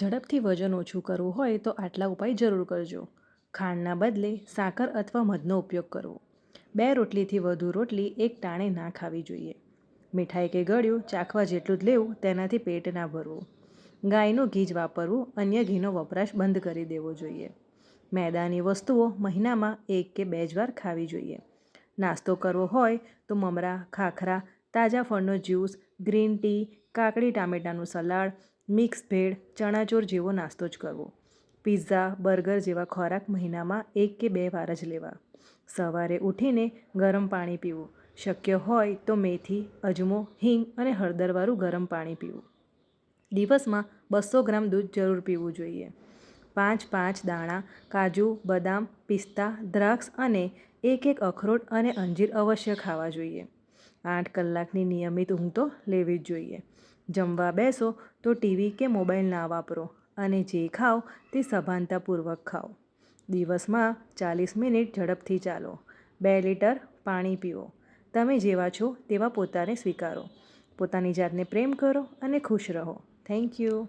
ઝડપથી વજન ઓછું કરવું હોય તો આટલા ઉપાય જરૂર કરજો. ખાંડના બદલે સાકર અથવા મધનો ઉપયોગ કરવો. બે રોટલીથી વધુ રોટલી એક ટાણે ના ખાવી જોઈએ. મીઠાઈ કે ગળ્યું ચાખવા જેટલું જ લેવું તેનાથી પેટ ના ભરવું. ગાયનું ઘી જ વાપરવું અન્ય ઘીનો વપરાશ બંધ કરી દેવો જોઈએ. મેદાની વસ્તુઓ મહિનામાં એક કે બે જ વાર ખાવી જોઈએ. નાસ્તો કરવો હોય તો મમરા, ખાખરા, તાજા ફળનો જ્યુસ, ગ્રીન ટી, કાકડી, ટામેટાનું સલાડ મિક્સ ભેળ, ચણાચોર જેવો નાસ્તો જ કરવો. પિઝા, બર્ગર જેવા ખોરાક મહિનામાં એક કે બે વાર જ લેવા. સવારે ઉઠીને ગરમ પાણી પીવું. શક્ય હોય તો મેથી, અજમો, હિંગ અને હળદરવાળું ગરમ પાણી પીવું. દિવસમાં બસો ગ્રામ દૂધ જરૂર પીવું જોઈએ. પાંચ પાંચ દાણા, કાજુ, બદામ, પિસ્તા, દ્રાક્ષ અને એક એક અખરોટ અને અંજીર અવશ્ય ખાવા જોઈએ. આઠ કલાકની નિયમિત ઊંઘ તો લેવી જ જોઈએ. જમવા બેસો તો ટીવી કે મોબાઈલ ના વાપરો અને જે ખાઓ તે સભાનતાપૂર્વક ખાઓ. દિવસમાં ચાલીસ મિનિટ ઝડપથી ચાલો. બે લીટર પાણી પીવો. તમે જેવા છો તેવા પોતાને સ્વીકારો. પોતાની જાતને પ્રેમ કરો અને ખુશ રહો. Thank you.